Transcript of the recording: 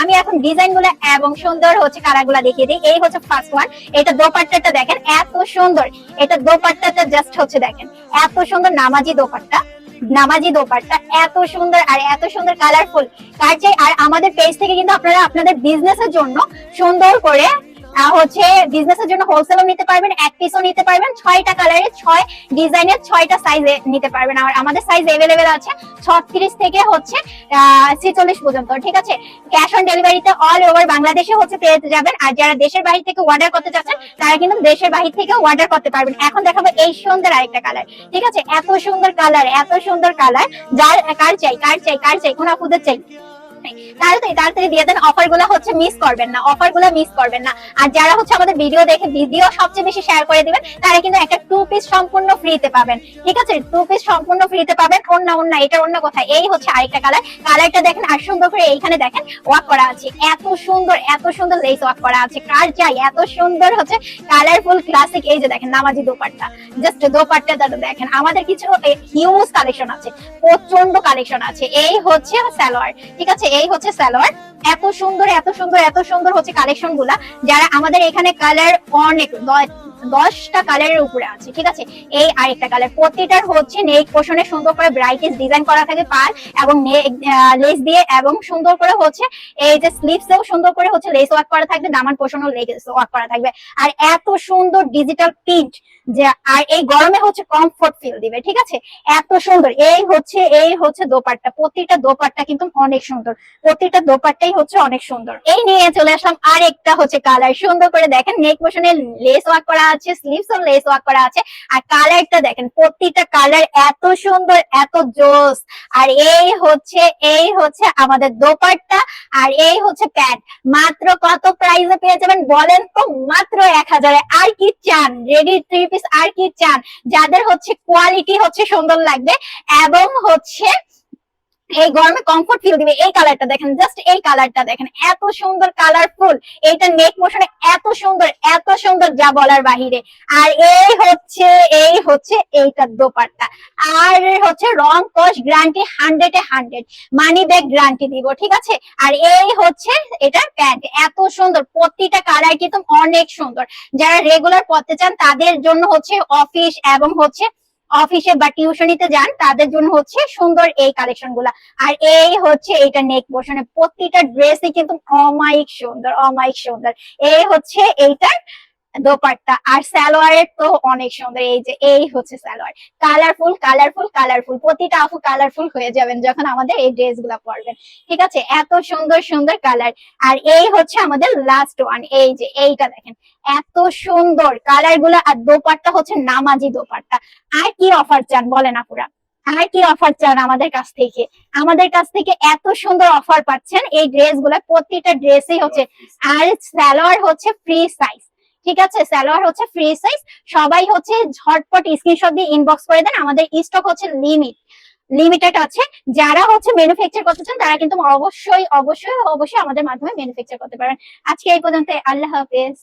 আমি এখন ডিজাইনগুলো এবং সুন্দর হচ্ছে দেখিয়ে দিই। এই হচ্ছে ফার্স্ট ওয়ান এটা দোপাট্টাটা দেখেন, এত সুন্দর। এটা দোপাট্টাটা জাস্ট হচ্ছে দেখেন, এত সুন্দর নামাজি দোপাট্টা নামাজি দোপাট্টা, এত সুন্দর আর এত সুন্দর কালারফুল কার চাই আর আমাদের পেজ থেকে কিন্তু আপনারা আপনাদের বিজনেসের জন্য সুন্দর করে হচ্ছে বিজনেসের জন্য হোলসেলও নিতে পারবেন এক পিসও নিতে পারবেন, ছয়টা কালারের ছয় ডিজাইনের ছয়টা সাইজে নিতে পারবেন। আর আমাদের সাইজ এভেলেবেল আছে ছত্রিশ থেকে হচ্ছে ছেচল্লিশ পর্যন্ত, ঠিক আছে? ক্যাশ অন ডেলিভারিতে অল ওভার বাংলাদেশে হচ্ছে পেয়ে যাবেন। আর যারা দেশের বাহির থেকে অর্ডার করতে চাচ্ছেন তারা কিন্তু দেশের বাহির থেকে অর্ডার করতে পারবেন। এখন দেখাবো এই সুন্দর আরেকটা কালার ঠিক আছে? এত সুন্দর কালার এত সুন্দর কালার যার, কার চাই কার চাই কার চাই? কোন আপুদের চাই? তাড়াতাড়ি তাড়াতাড়ি দিয়ে দেন অফার হচ্ছে মিস করবেন না অফার মিস করবেন না। আর যারা হচ্ছে আমাদের ভিডিও দেখে ভিডিও সবচেয়ে বেশি শেয়ার করে দিবেন, তারা কিন্তু একটা টু পিস সম্পূর্ণ ফ্রিতে পাবেন। ঠিক আছে? টু পিস সম্পূর্ণ ফ্রিতে পাবেন অন্য অন্য এটার অন্য এই হচ্ছে আরেকটা কালার কালারটা দেখেন, আর সুন্দর করে এইখানে দেখেন ওয়ার্ক করা আছে। এত সুন্দর এত সুন্দর লেস ওয়ার্ক করা আছে। কার চাই? এত সুন্দর হচ্ছে কালারফুল ক্লাসিক এই যে দেখেন, নামাজি দোপাট্টা। জাস্ট দোপাট্টাটা দেখেন, আমাদের কিছু হিউজ কালেকশন আছে প্রচণ্ড কালেকশন আছে। এই হচ্ছে সালোয়ার, ঠিক আছে? এই হচ্ছে সালোয়ার এত সুন্দর এত সুন্দর এত সুন্দর হচ্ছে কালেকশনগুলা। যারা আমাদের এখানে কালার অনেক দশটা কালারের উপরে আছে, ঠিক আছে? এই আরেকটা কালার প্রতিটার হচ্ছে নেক পোষণে সুন্দর করে ব্রাইটিস ডিজাইন করা থাকে পার এবং লেস দিয়ে এবং সুন্দর করে হচ্ছে এই যে স্লিপসেও সুন্দর করে হচ্ছে লেস ওয়ার্ক করা থাকবে, দামান পোষণও লেস ওয়ার্ক করা থাকবে। আর এত সুন্দর ডিজিটাল প্রিন্ট যে, আর এই গরমে হচ্ছে কমফোর্ট ফিল দিবে, ঠিক আছে? এত সুন্দর। এই হচ্ছে এই হচ্ছে দোপাট্টা। প্রতিটা দোপাট্টা কিন্তু অনেক সুন্দর। প্রতিটা দোপাট্টাই হচ্ছে অনেক সুন্দর। এই নিয়ে চলে আসলাম আর একটা হচ্ছে কালার সুন্দর করে দেখেন নেক পোষণে লেস ওয়ার্ক করা আছে স্লিভস ও লেস ওয়ার্ক করা আছে। আর কালারটা দেখেন, প্রতিটা কালার এত সুন্দর, এত জোস। আর এই হচ্ছে এই হচ্ছে আমাদের দোপাট্টা, আর এই হচ্ছে প্যান্ট মাত্র কত প্রাইসে পেয়ে যাবেন বলেন তো? মাত্র এক হাজারে। আর কি চান? রেডি থ্রি পিস আর কি চান? যাদের হচ্ছে কোয়ালিটি হচ্ছে সুন্দর লাগবে, এবং হচ্ছে এই গরমে কমফোর্ট ফিল দিবে এই কালারটা দেখেন জাস্ট এই কালারটা দেখেন, এত সুন্দর কালারফুল এইটা নেক মোশনে এত সুন্দর এত সুন্দর যা বলার বাহিরে। আর এই হচ্ছে এই হচ্ছে এইটার দোপাট্টা। আর হচ্ছে রং কস গ্যারান্টি হান্ড্রেড এ হান্ড্রেড মানি ব্যাগ গ্যারান্টি দিব, ঠিক আছে? আর এই হচ্ছে এটার প্যান্ট, এত সুন্দর, প্রতিটা কালার কিন্তু অনেক সুন্দর। যারা রেগুলার পড়তে চান, তাদের জন্য হচ্ছে অফিস এবং হচ্ছে অফিসে বা টিউশনিতে যান, তাদের জন্য হচ্ছে সুন্দর এই কালেকশনগুলা। আর এই হচ্ছে এইটা নেক পোর্শনে প্রতিটা ড্রেসই কিন্তু অমায়িক সুন্দর অমায়িক সুন্দর। এই হচ্ছে এইটার দোপাট্টা আর সালোয়ারের তো অনেক সুন্দর, এই যে এই হচ্ছে সালোয়ার। কালারফুল কালারফুল কালারফুল, প্রতিটা আপু কালারফুল হয়ে যাবেন যখন আমাদের এই ড্রেসগুলা পরবেন। ঠিক আছে? এত সুন্দর সুন্দর কালার। আর এই হচ্ছে আমাদের লাস্ট ওয়ান এই যে এইটা দেখেন। এত সুন্দর কালারগুলা আর দোপাট্টা হচ্ছে নামাজি দোপাট্টা। আর কি অফার চান বলেন আপুরা? আর কি অফার চান আমাদের কাছ থেকে? আমাদের কাছ থেকে এত সুন্দর অফার পাচ্ছেন এই ড্রেসগুলা প্রতিটা ড্রেসই হচ্ছে আর সালোয়ার হচ্ছে ফ্রি সাইজ ঠিক আছে? স্যালোয়ার হচ্ছে ফ্রি সাইজ সবাই হচ্ছে ঝটপট স্ক্রিনশট দিয়ে ইনবক্স করে দেন। আমাদের স্টক হচ্ছে লিমিট লিমিটেড আছে। যারা হচ্ছে ম্যানুফ্যাকচার করতে চান, তারা কিন্তু অবশ্যই অবশ্যই অবশ্যই আমাদের মাধ্যমে ম্যানুফ্যাকচার করতে পারেন। আজকে এই পর্যন্ত আল্লাহ হাফেজ।